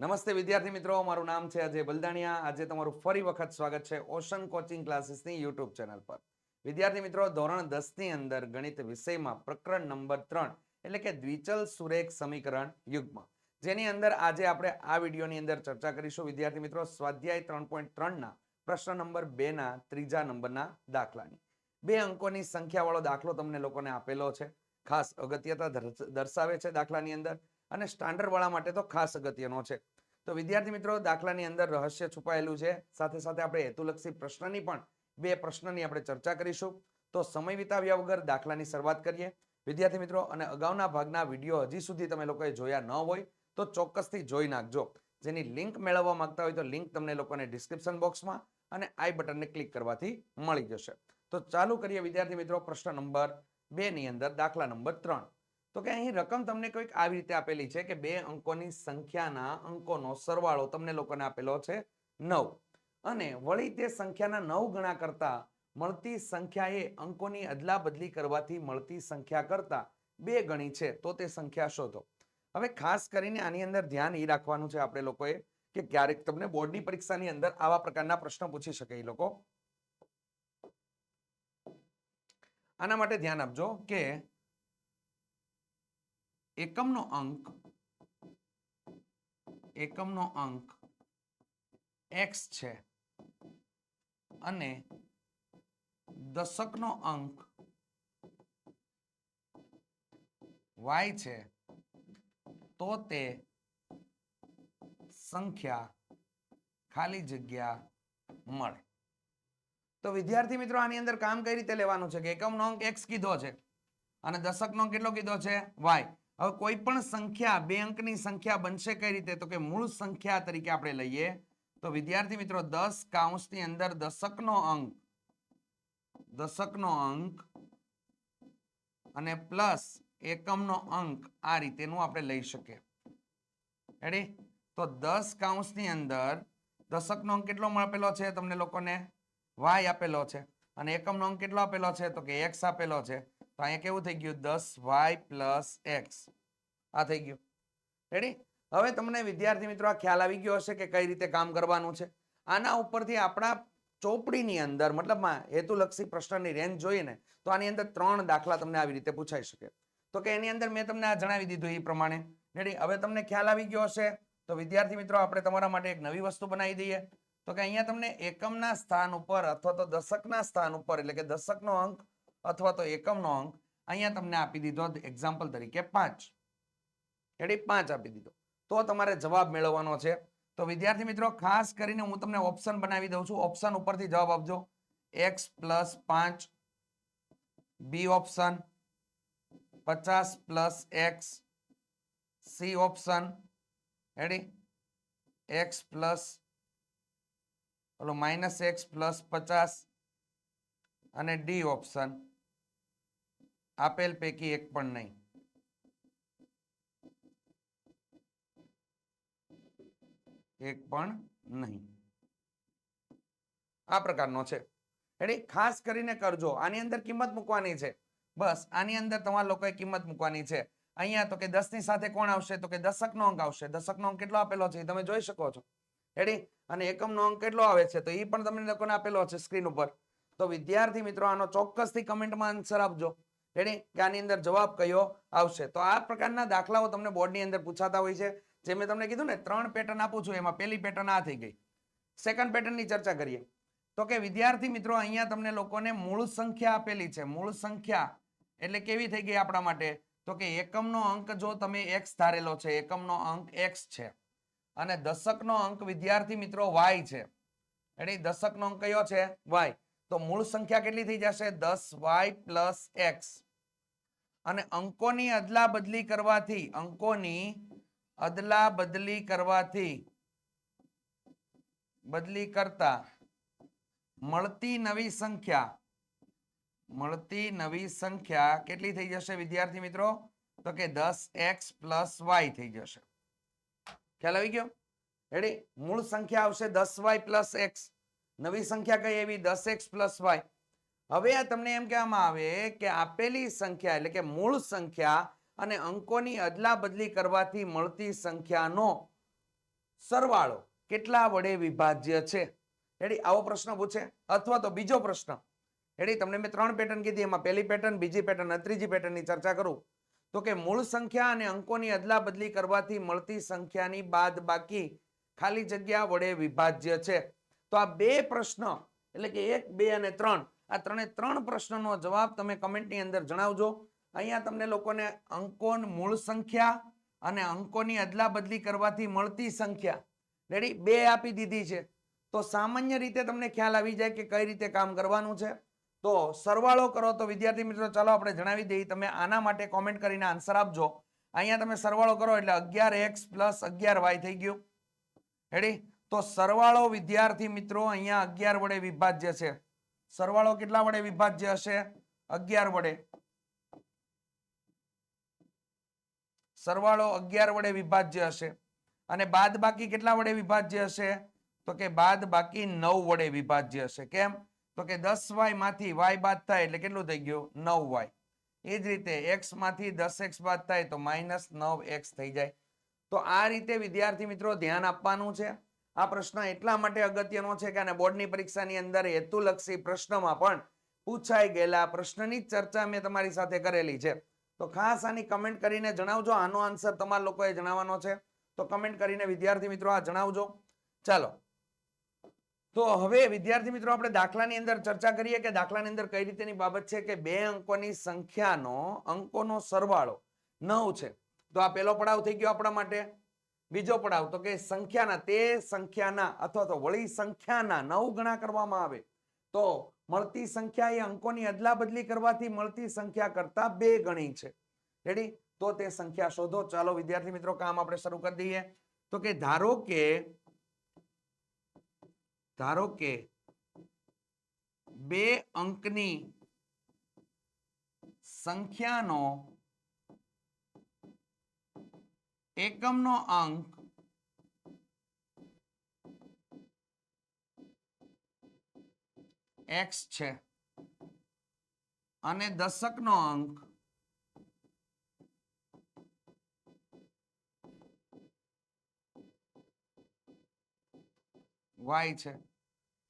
નમસ્તે વિદ્યાર્થી મિત્રો, મારું નામ છે અજય બલદાણિયા. આજે તમારું ફરી વખત સ્વાગત છે ઓશન કોચિંગ ક્લાસીસની યુટ્યુબ ચેનલ પર. વિદ્યાર્થી મિત્રો, ધોરણ દસની અંદર ગણિત વિષયમાં પ્રકરણ નંબર ત્રણ, એટલે કે દ્વિચલ સુરેખ સમીકરણ યુગ્મ. જેની અંદર આજે આપણે આ વિડીયોની અંદર ચર્ચા કરીશું. વિદ્યાર્થી મિત્રો, સ્વાધ્યાય ત્રણ પોઈન્ટ ત્રણના પ્રશ્ન નંબર બે ના ત્રીજા નંબરના દાખલાની. બે અંકોની સંખ્યાવાળો દાખલો તમને લોકોને આપેલો છે. ખાસ અગત્યતા દર્શાવે છે દાખલાની અંદર અને સ્ટાન્ડર્ડ વાળા માટે તો ખાસ અગત્યનો છે. તો વિદ્યાર્થી મિત્રો, દાખલાની અંદર રહસ્ય છુપાયેલું છે. સાથે સાથે આપણે હેતુલક્ષી પ્રશ્નની પણ બે પ્રશ્નની આપણે ચર્ચા કરીશું. તો સમય વિતાવ્યા વગર દાખલાની શરૂઆત કરીએ. વિદ્યાર્થી મિત્રો, અને અગાઉના ભાગના વીડિયો હજી સુધી તમે લોકોએ જોયા ન હોય, તો ચોક્કસથી જોઈ નાખજો. જેની લિંક મેળવવા માંગતા હોય તો લિંક તમને લોકોને ડિસ્ક્રિપ્શન બોક્સમાં અને આઈ બટનને ક્લિક કરવાથી મળી જશે. તો ચાલુ કરીએ વિદ્યાર્થી મિત્રો, પ્રશ્ન નંબર બે ની અંદર દાખલા નંબર ત્રણ. તો કે અહીં રકમ તમને કોઈક આવી રીતે આપેલી છે કે બે અંકોની સંખ્યાના અંકોનો સરવાળો તમને લોકોને આપેલો છે નવ. અને વળી તે સંખ્યાના નવ ગણા કરતા મળતી સંખ્યા એ અંકોની અદલા બદલી કરવાથી મળતી સંખ્યા કરતા બે ગણી છે. તો તે સંખ્યા શોધો. હવે ખાસ કરીને આની અંદર ધ્યાન એ રાખવાનું છે આપણે લોકોએ કે ક્યારેક તમને બોર્ડની પરીક્ષાની અંદર આવા પ્રકારના પ્રશ્નો પૂછી શકે એ લોકો. આના માટે ધ્યાન આપજો કે એકમનો અંક એકમનો અંક એક્સ છે અને દશકનો અંક વાય છે, તો તે સંખ્યા ખાલી જગ્યા મળે. તો વિદ્યાર્થી મિત્રો, આની અંદર કામ કઈ રીતે લેવાનું છે? કે એકમનો અંક એક્સ કીધો છે અને દશકનો કેટલો કીધો છે? y. હવે કોઈ પણ સંખ્યા, બે અંકની સંખ્યા બનશે કઈ રીતે? તો કે મૂળ સંખ્યા તરીકે આપણે લઈએ. તો વિદ્યાર્થી મિત્રો, દસ કાઉન્સની અંદર દશકનો અંક દશકનો અંક અને પ્લસ એકમનો અંક આ રીતેનું આપણે લઈ શકીએ. રેડી તો દસ કાઉન્સની અંદર દશકનો અંક કેટલો આપેલો છે તમને લોકોને? વાય આપેલો છે. અને એકમનો અંક કેટલો આપેલો છે? તો કે એક્સ આપેલો છે. તો અહીંયા કેવું થઈ ગયું? દસ વાય પ્લસ એક્સ. આ થઈ ગયું. રેડી હવે તમને વિદ્યાર્થી મિત્રો આ ખ્યાલ આવી ગયો હશે કે કઈ રીતે કામ કરવાનું છે. આના ઉપરથી આપણા ચોપડીની અંદર મતલબમાં હેતુલક્ષી પ્રશ્નની રેન્જ જોઈએ ને તો આની અંદર ત્રણ દાખલા તમને આવી રીતે પૂછાઈ શકે. તો કે એની અંદર મેં તમને આ જણાવી દીધું એ પ્રમાણે. રેડી હવે તમને ખ્યાલ આવી ગયો હશે, તો વિદ્યાર્થી મિત્રો આપણે તમારા માટે એક નવી વસ્તુ બનાવી દઈએ. તો કે અહીંયા તમને એકમના સ્થાન ઉપર અથવા તો દશકના સ્થાન ઉપર, એટલે કે દશકનો અંક અથવા તો એકમનો અંક અહીંયા તમને આપી દીધો એક્ઝામ્પલ તરીકે પાંચ. એટલે પાંચ આપી દીધો. તો તમારે જવાબ મેળવવાનો છે. તો વિદ્યાર્થી મિત્રો, ખાસ કરીને હું તમને ઓપ્શન બનાવી દઉં છું. ઓપ્શન ઉપરથી જવાબ આપજો. એક્સ પ્લસ પાંચ બી ઓપ્શન પચાસ પ્લસ એક્સ સી ઓપ્શન હેડી એક્સ પ્લસ ઓલો માઇનસ એક્સ પ્લસ પચાસ અને ડી ઓપ્શન આપેલ પૈકી એક પણ નહીં. એક પણ નહીં. આ પ્રકારનો છે. એટલે ખાસ કરીને કરજો. આની અંદર કિંમત મૂકવાની છે. બસ, આની અંદર તમારા લોકોએ કિંમત મૂકવાની છે. અહીંયા તો કે દસની સાથે કોણ આવશે? તો કે દશકનો અંક આવશે. દશકનો અંક કેટલો આપેલો છે તમે જોઈ શકો છો. રેડી અને એકમનો અંક કેટલો આવે છે? તો એ પણ તમને લોકોને આપેલો છે સ્ક્રીન ઉપર. તો વિદ્યાર્થી મિત્રો, આનો ચોક્કસથી કમેન્ટમાં આન્સર આપજો. રેડી? કે આની અંદર જવાબ કયો આવશે? તો આ પ્રકારના દાખલાઓ તમને બોર્ડની અંદર પૂછાતા હોય છે. જે મેં તમને કીધું ને, ત્રણ પેટર્ન આપું છું એમાં. પહેલી પેટર્ન આ થઈ ગઈ. સેકન્ડ પેટર્નની ચર્ચા કરીએ. તો કે વિદ્યાર્થી મિત્રો, અહીંયા તમને લોકોને મૂળ સંખ્યા આપેલી છે. મૂળ સંખ્યા એટલે કેવી થઈ ગઈ આપણા માટે? તો કે એકમનો અંક જો તમે એક્સ ધારેલો છે, એકમનો અંક એક્સ છે. અને દશકનો અંક વિદ્યાર્થી મિત્રો વાય છે. એટલે દશકનો અંક કયો છે? વાય તો મૂળ સંખ્યા કેટલી થઈ જશે? દસ વાય પ્લસ એક્સ. અને અંકોની અદલા બદલી કરવાથી, અંકોની અદલા બદલી કરવાથી બદલી કરતા મળતી નવી સંખ્યા, મળતી નવી સંખ્યા કેટલી થઈ જશે વિદ્યાર્થી મિત્રો? તો કે દસ એક્સ પ્લસ વાય થઈ જશે. ખ્યાલ આવી ગયો? રેડી મૂળ સંખ્યા આવશે દસ વાય પ્લસ એક્સ. નવી સંખ્યા કઈ એવી? દસ એક્સ પ્લસ વાય. હવે આ તમને એમ કહેવામાં આવે કે આપેલી સંખ્યા એટલે કે મૂળ સંખ્યા અને અંકોની અદલા બદલી કરવાથી મળતી સંખ્યાનો સરવાળો કેટલા વડે વિભાજ્ય છે? એડી આવો પ્રશ્ન પૂછે. અથવા તો બીજો પ્રશ્ન. એડી તમને મેં ત્રણ પેટર્ન કીધી. એમાં પહેલી પેટર્ન બીજી પેટર્ન અને ત્રીજી પેટર્નની ચર્ચા કરું. તો કે મૂળ સંખ્યા અને અંકોની અદલા બદલી કરવાથી મળતી સંખ્યાની બાદ બાકી ખાલી જગ્યા વડે વિભાજ્ય છે. તો આ બે પ્રશ્ન, એટલે કે એક, બે અને ત્રણ, આ ત્રણે ત્રણ પ્રશ્નનો જવાબ તમે કમેન્ટની અંદર જણાવજો. અહીંયા તમને લોકોને અંકોન મૂળ સંખ્યા અને અંકોની અદલા બદલી કરવાથી મળતી સંખ્યા. રેડી બે આપી દીધી છે. તો સામાન્ય રીતે તમને ખ્યાલ આવી જાય કે કઈ રીતે કામ કરવાનું છે. તો સરવાળો કરો તો વિદ્યાર્થી મિત્રો, ચાલો આપણે જણાવી દઈએ. તમે આના માટે કોમેન્ટ કરીને આન્સર આપજો. અહીંયા તમે સરવાળો કરો એટલે અગિયાર એક્સ પ્લસ અગિયાર વાય થઈ ગયું. રેડી તો સરવાળો વિદ્યાર્થી મિત્રો અહીંયા અગિયાર વડે વિભાજ્ય છે. સરવાળો કેટલા વડે વિભાજ્ય હશે? અગિયાર વડે. સરવાળો અગિયાર વડે વિભાજ્ય હશે. અને બાદ બાકી કેટલા વડે વિભાજ્ય હશે? તો કે બાદ બાકી નવ વડે વિભાજ્ય હશે. કેમ? તો કે દસ વાયમાંથી વાય બાદ થાય એટલે કેટલું થઈ ગયું? નવ વાય. એ જ રીતે એક્સમાંથી દસ એક્સ બાદ થાય તો માઇનસ નવ એક્સ થઈ જાય. તો આ રીતે વિદ્યાર્થી મિત્રો ધ્યાન આપવાનું છે. આ પ્રશ્ન એટલા માટે અગત્યનો છે કે આને બોર્ડની પરીક્ષાની અંદર હેતુલક્ષી પ્રશ્નમાં પણ પૂછાઈ ગયેલા પ્રશ્નની ચર્ચા મેં તમારી સાથે કરેલી છે. તો ખાસ આની કમેન્ટ કરીને જણાવજો. આનો આન્સર તમારા લોકોએ જણાવવાનો છે. તો કમેન્ટ કરીને વિદ્યાર્થી મિત્રો આ જણાવજો. ચાલો. તો હવે વિદ્યાર્થી મિત્રો આપણે દાખલાની અંદર ચર્ચા કરીએ કે દાખલાની અંદર કઈ રીતેની બાબત છે કે બે અંકોની સંખ્યાનો, અંકોનો સરવાળો નવ છે. તો આ પહેલો પડાવ થઈ ગયો આપણા માટે. બીજો પડાવ તો કે સંખ્યાના તે સંખ્યાના અથવા તો વળી સંખ્યાના નવ ગણા કરવામાં આવે. તો મળતી સંખ્યા એ અંકોની અદલા બદલી કરવાથી મળતી સંખ્યા કરતા બે ગણી છે. રેડી તો તે સંખ્યા શોધો. ચાલો વિદ્યાર્થી મિત્રો, કામ આપણે શરૂ કરી દઈએ. તો કે ધારો કે ધારો કે બે અંકની સંખ્યાનો એકમનો અંક x છે. અને દશકનો અંક y છે.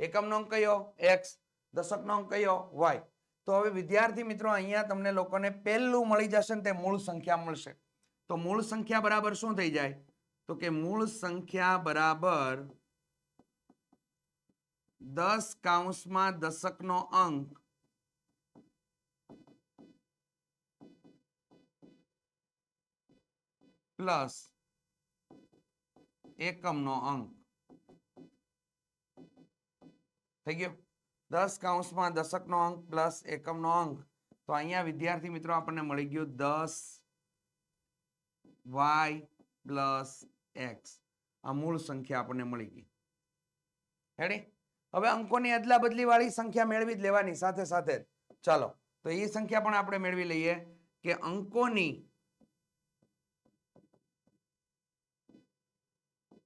એકમનો અંક કયો? x દશકનો અંક કયો? y તો હવે વિદ્યાર્થી મિત્રો, અહીંયા તમને લોકોને પહેલું મળી જશે ને તે મૂળ સંખ્યા મળશે. તો મૂળ સંખ્યા બરાબર શું થઈ જાય? તો કે મૂળ સંખ્યા બરાબર દસ કાઉન્સમાં દશકનો અંક પ્લસ એકમનો અંક. થઈ ગયો? દસ કાઉન્સમાં દશકનો અંક પ્લસ એકમનો અંક. તો અહીંયા વિદ્યાર્થી મિત્રો આપણને મળી ગયું દસ વાય પ્લસ એક્સ. આ મૂળ સંખ્યા આપણને મળી ગઈ. હેડી હવે અંકોની અદલા બદલી વાળી સંખ્યા મેળવી જ લેવાની સાથે સાથે ચાલો, તો એ સંખ્યા પણ આપણે મેળવી લઈએ કે અંકોની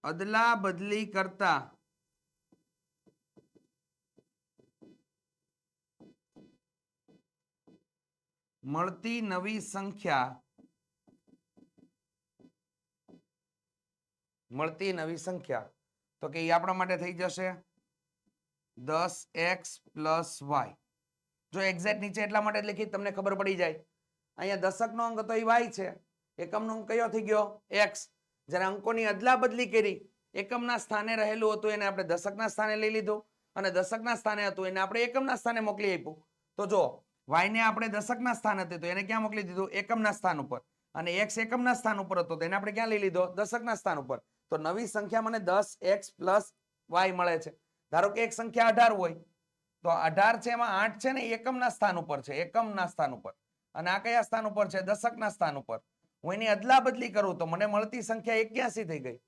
અદલા બદલી કરતા મળતી નવી સંખ્યા મળતી નવી સંખ્યા, તો કે એ આપણા માટે થઈ જશે દસ એક્સ પ્લસ વાય. જો એક્ઝેક્ટ નીચે એટલા માટે લખી, તમને ખબર પડી જાય. અહીંયા દશકનો અંક તો એ વાય છે. એકમનો અંક કયો થઈ ગયો? એક્સ. જ્યારે અંકોની અદલા બદલી કરી, એકમના સ્થાને રહેલું હતું, એને આપણે દશકના સ્થાને લઈ લીધું. અને દશકના સ્થાને હતું, એને આપણે એકમના સ્થાને મોકલી આપ્યું. તો જો, વાયને આપણે દશકના સ્થાન હતી, તો એને ક્યાં મોકલી દીધું? એકમના સ્થાન ઉપર. અને એક્સ એકમના સ્થાન ઉપર હતો, તો એને આપણે ક્યાં લઈ લીધો? દશકના સ્થાન ઉપર. તો નવી સંખ્યા મને દસ એક્સ પ્લસ વાય મળે છે. ધારો કે એક સંખ્યા અઢાર હોય, તો અઢાર છે એમાં આઠ છે ને એકમના સ્થાન ઉપર છે, એકમના સ્થાન ઉપર. અને આ કયા સ્થાન ઉપર છે? દશકના સ્થાન ઉપર. હું એની અદલા બદલી કરું તો મને મળતી સંખ્યા એક્યાસી થઈ ગઈ.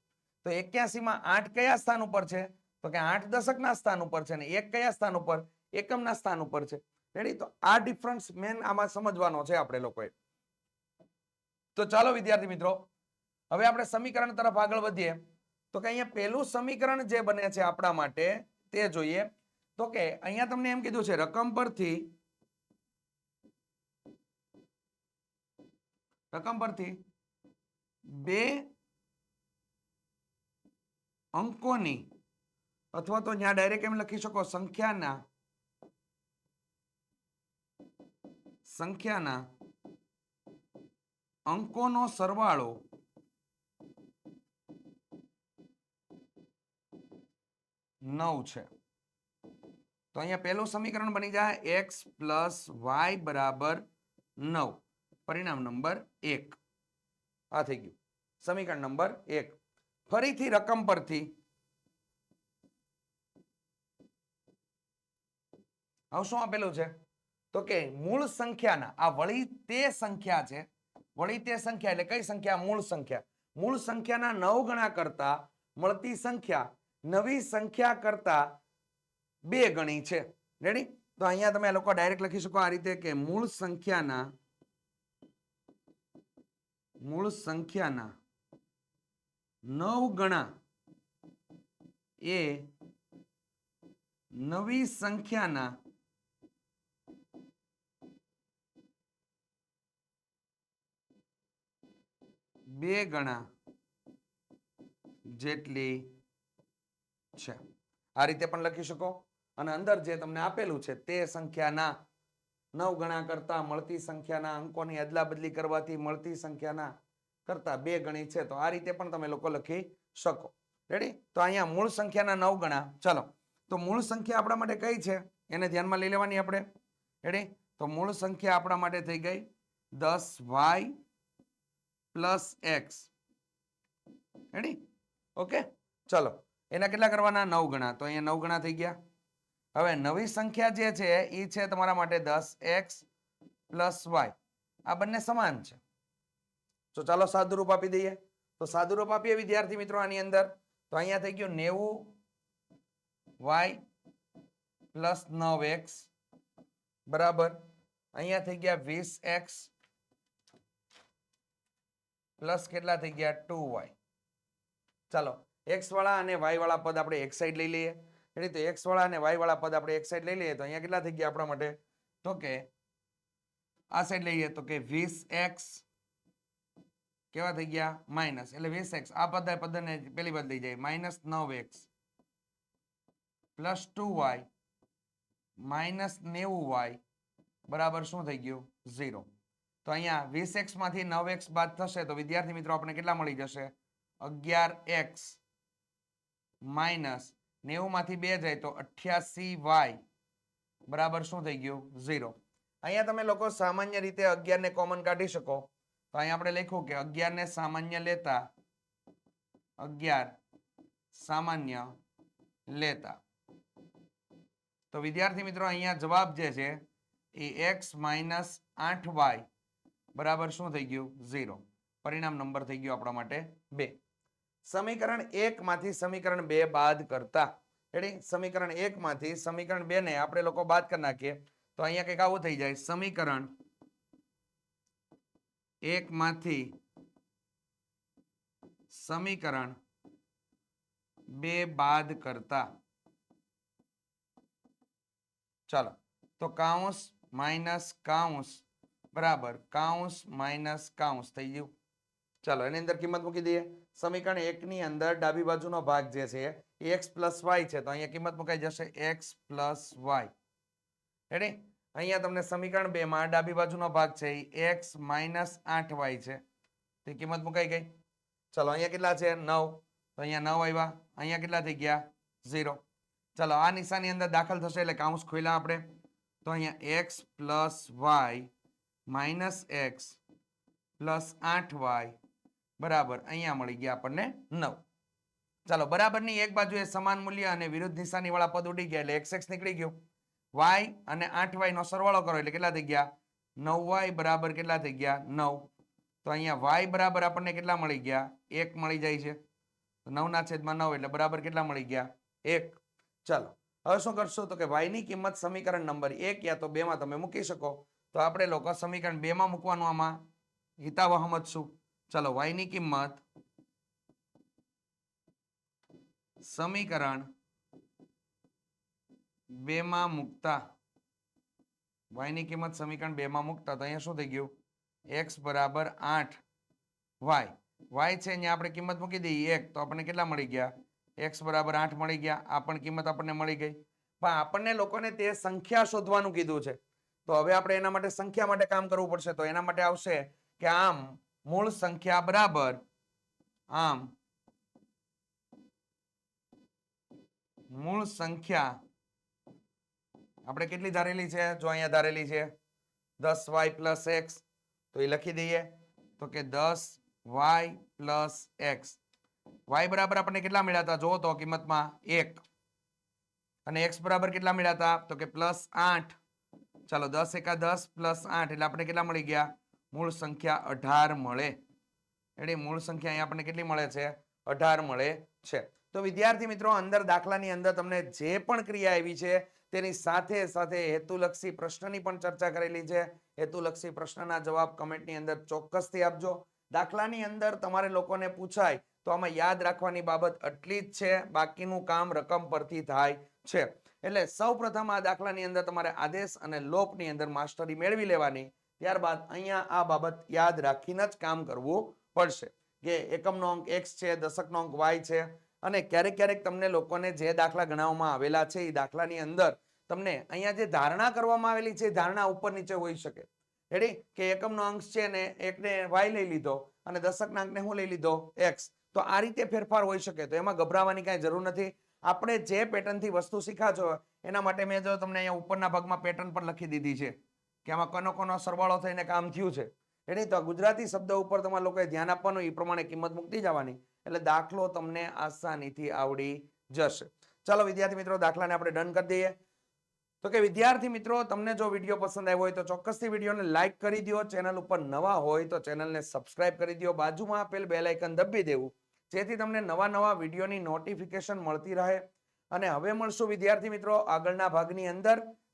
તો એક્યાસી માં આઠ કયા સ્થાન ઉપર છે? તો કે આઠ દશકના સ્થાન ઉપર છે ને એક કયા સ્થાન ઉપર? એકમના સ્થાન ઉપર છે. રેડી તો આ ડિફરન્સ મેન આમાં સમજવાનો છે આપણે લોકોએ. તો ચાલો વિદ્યાર્થી મિત્રો હવે આપણે સમીકરણ તરફ આગળ વધીએ. તો કે અહીંયા પહેલું સમીકરણ જે બને છે આપણા માટે, તે જોઈએ. તો કે અહીંયા તમને એમ કીધું છે, રકમ પરથી રકમ પરથી બે અંકોની, અથવા તો ત્યાં ડાયરેક્ટ એમ લખી શકો, સંખ્યાના સંખ્યાના અંકોનો સરવાળો નવ છે. તો અહીંયા પહેલું સમીકરણ બની જાય એક્સ પ્લસ વાય બરાબર નવ. પરિણામ નંબર એક. આ થઈ ગયું. સમીકરણ નંબર એક. ફરીથી રકમ પરથી. હવે શું આપેલું છે? તો કે મૂળ સંખ્યાના, આ વળી તે સંખ્યા છે. વળી તે સંખ્યા એટલે કઈ સંખ્યા? મૂળ સંખ્યા. મૂળ સંખ્યાના નવ ગણા કરતા મળતી સંખ્યા નવી સંખ્યા કરતા બે ગણી છે. રેડી તો અહીંયા તમે લોકો ડાયરેક્ટ લખી શકો આ રીતે કે મૂળ સંખ્યાના મૂળ સંખ્યાના નવ ગણા એ નવી સંખ્યાના બે ગણા જેટલી છે. આ રીતે પણ લખી શકો. અને અંદર જે તમને આપેલું છે તે સંખ્યાના નવ ગણા કરતા મળતી સંખ્યાના અંકોની અદલા બદલી કરવાથી મળતી સંખ્યાના કરતા બે ગણી છે. તો આ રીતે પણ તમે લોકો લખી શકો. રેડી તો અહીંયા મૂળ સંખ્યાના નવ ગણા. ચલો. તો મૂળ સંખ્યા આપણા માટે કઈ છે? એને ધ્યાનમાં લઈ લેવાની આપણે. રેડી તો મૂળ સંખ્યા આપણા માટે થઈ ગઈ દસ y plus x. Ready okay ચલો. એના કેટલા કરવાના? નવ ગણા. તો અહીંયા નવ ગણા થઈ ગયા. હવે નવી સંખ્યા જે છે એ છે તમારા માટે દસ એક્સ પ્લસ વાય. આ બંને સમાન છે. તો ચાલો સાદુરૂપ આપી દઈએ. તો સાદુરૂપ આપીએ વિદ્યાર્થી મિત્રો આની અંદર. તો અહીંયા થઈ ગયું નેવું વાય પ્લસ નવ એક્સ. બરાબર. અહીંયા થઈ ગયા વીસ એક્સ પ્લસ કેટલા થઈ ગયા? Two Y. ચાલો. એક્સ વાળા અને વાય વાળા પદ આપણે એક સાઈડ લઈ લઈએ. એટલે તો એક્સ વાળા અને વાય વાળા પદ આપણે એક સાઈડ લઈ લઈએ. તો અહીંયા કેટલા થઈ ગયા આપણા માટે? તો કે આ સાઈડ લઈએ તો કે વીસ એક્સ કેવા થઈ ગયા? માઇનસ એટલે વીસ એક્સ આ પદ પદને પેલી પદ લઈ જાય. માઇનસ નવ x plus two y minus નેવું વાય બરાબર શું થઈ ગયું? ઝીરો. તો અહીંયા વીસ એક્સમાંથી નવ એક્સ બાદ થશે. તો વિદ્યાર્થી મિત્રો આપણે કેટલા મળી જશે? અગિયાર એક્સ માઇનસ નેવું માંથી બે જાય તો અઠ્યાસી વાય. બરાબર શું થઈ ગયું? ઝીરો. અહીંયા તમે લોકો સામાન્ય રીતે અગિયાર ને કોમન કાઢી શકો. તો અહીંયા આપણે લખ્યું કે અગિયાર ને સામાન્ય લેતા, અગિયાર સામાન્ય લેતા. તો વિદ્યાર્થી મિત્રો, અહીંયા જવાબ જે છે એ એક્સ માઇનસ આઠ વાય. બરાબર શું થઈ ગયું? ઝીરો. પરિણામ નંબર થઈ ગયો આપણા માટે બે. સમીકરણ એક માંથી સમીકરણ બે બાદ કરતા. રેડી સમીકરણ એક માંથી સમીકરણ બે ને આપણે લોકો બાદ કરી નાખીએ. તો અહીંયા કંઈક આવું થઈ જાય. સમીકરણ એક માંથી સમીકરણ બે બાદ કરતા. ચાલો. તો કાઉન્સ માઇનસ કાઉન્સ. બરાબર. કાઉન્સ માઇનસ કાઉન્સ થઈ ગયું. ચાલો, એની અંદર કિંમત મૂકી દઈએ. સમીકરણ એકની અંદર ડાબી બાજુનો ભાગ જે છે એક્સ પ્લસ વાય છે. તો અહીંયા કિંમત મુકાઈ જશે એક્સ પ્લસ વાય રેડી અહીંયા તમને સમીકરણ બે માં ડાબી બાજુનો ભાગ છે એ એક્સ માઇનસ આઠ વાય છે. તે કિંમત મુકાઈ ગઈ. ચલો, અહીંયા કેટલા છે? નવ. તો અહીંયા નવ આવ્યા. અહીંયા કેટલા થઈ ગયા? ઝીરો. ચલો, આ નિશાની અંદર દાખલ થશે એટલે કાઉન્સ ખોલ્યા આપણે. તો અહીંયા x plus y minus x plus આઠ વાય બરાબર, અહીંયા મળી ગયા આપણને નવ. ચાલો, બરાબરની એક બાજુ એ સમાન મૂલ્ય અને વિરુદ્ધ નિશાની વાળા પદ ઉડી ગયા એટલે એક્સ નીકળી ગયું. વાય અને આઠ વાય નો સરવાળો કરો એટલે કેટલા થઈ ગયા? નવ વાય બરાબર કેટલા થઈ ગયા? નવ. તો અહીંયા વાય બરાબર આપણને કેટલા મળી ગયા? એક મળી જાય છે. નવના છેદમાં નવ એટલે બરાબર કેટલા મળી ગયા? એક. ચાલો, હવે શું કરશું તો કે વાયની કિંમત સમીકરણ નંબર એક યા તો બે માં તમે મૂકી શકો. તો આપણે લોકો સમીકરણ બે માં મૂકવાનું આમાં. હિતાવહ સમજશું ચલો વાયની કિંમત સમીકરણ બે માં મૂકતા વાયની કિંમત સમીકરણ બે માં મૂકતા, તો અહીંયા શું થઈ ગયું? એક્સ બરાબર આઠ વાય વાય છે અહીંયા આપણે કિંમત મૂકી દઈએ એક, તો આપણને કેટલા મળી ગયા? એક્સ બરાબર આઠ મળી ગયા, આ પણ કિંમત આપણને મળી ગઈ. પણ આપણને લોકોને તે સંખ્યા શોધવાનું કીધું છે. તો હવે આપણે એના માટે સંખ્યા માટે કામ કરવું પડશે, તો એના માટે આવશે કે આમ મૂળ સંખ્યા બરાબર આમ મૂળ સંખ્યા આપણે કેટલી ધારેલી છે? જો અહીંયા ધારેલી છે દસ વાય પ્લસ એક્સ, તો એ લખી દઈએ. તો કે દસ વાય પ્લસ એક્સ. વાય બરાબર આપણને કેટલા મળ્યા હતા? જુઓ તો કિંમતમાં એક. અને એક્સ બરાબર કેટલા મળ્યા હતા? તો કે પ્લસ આઠ. ચાલો દસ એકા દસ પ્લસ આઠ, એટલે આપણે કેટલા મળી ગયા? મૂળ સંખ્યા અઢાર મળે. એટલે મૂળ સંખ્યા અહીંયા આપણને કેટલી મળે છે? અઢાર મળે છે. તો વિદ્યાર્થી મિત્રો, અંદર દાખલાની અંદર તમને જે પણ ક્રિયા આવી છે, તેની સાથે સાથે હેતુલક્ષી પ્રશ્નની પણ ચર્ચા કરેલી છે. હેતુલક્ષી પ્રશ્નના જવાબ કમેન્ટની અંદર ચોક્કસથી આપજો. દાખલાની અંદર તમારે લોકોને પૂછાય, તો આમાં યાદ રાખવાની બાબત આટલી જ છે. બાકીનું કામ રકમ પરથી થાય છે. એટલે સૌ પ્રથમ આ દાખલાની અંદર તમારે આદેશ અને લોપની અંદર માસ્ટરી મેળવી લેવાની. ત્યારબાદ અહીંયા આ બાબત યાદ રાખીને જ કામ કરવું પડશે. કે એકમનો અંક એક્સ છે, દશકનો અંક વાય છે અને ક્યારેક ક્યારેક તમને લોકોને જે દાખલા ગણાવવામાં આવેલા છે એ દાખલાની અંદર તમને અહીંયા જે ધારણા કરવામાં આવેલી છે ધારણા ઉપર નીચે હોઈ શકે. રેડી કે એકમનો અંક છે ને એકને વાય લઈ લીધો અને દશકના અંકને હું લઈ લીધો એક્સ તો આ રીતે ફેરફાર હોઈ શકે. તો એમાં ગભરાવાની કાંઈ જરૂર નથી. આપણે જે પેટર્નથી વસ્તુ શીખા છો એના માટે મેં જો તમને અહીંયા ઉપરના ભાગમાં પેટર્ન પર લખી દીધી છે. કે આમાં કોનો કોનો સરવાળો થઈને કામ થયું છે. એની તો ગુજરાતી શબ્દ ઉપર તમારે લોકોએ ધ્યાન આપવાનું, એ પ્રમાણે કિંમત મૂકતી જવાની. એટલે દાખલો તમને આસાનીથી આવડી જશે. ચાલો વિદ્યાર્થી મિત્રો, દાખલાને આપણે ડન કરી દઈએ. તો કે વિદ્યાર્થી મિત્રો, તમને જો વીડિયો પસંદ આવ્યો હોય તો ચોક્કસથી વિડીયોને લાઇક કરી દો. ચેનલ ઉપર નવા હોય તો ચેનલને સબસ્ક્રાઇબ કરી દો. બાજુમાં આપેલ બેલ આઇકન દબી દેવું. જેથી તમને નવા નવા વિડીયોની નોટિફિકેશન મળતી રહે. અને હવે મળશું વિદ્યાર્થી મિત્રો આગળના ભાગની અંદર.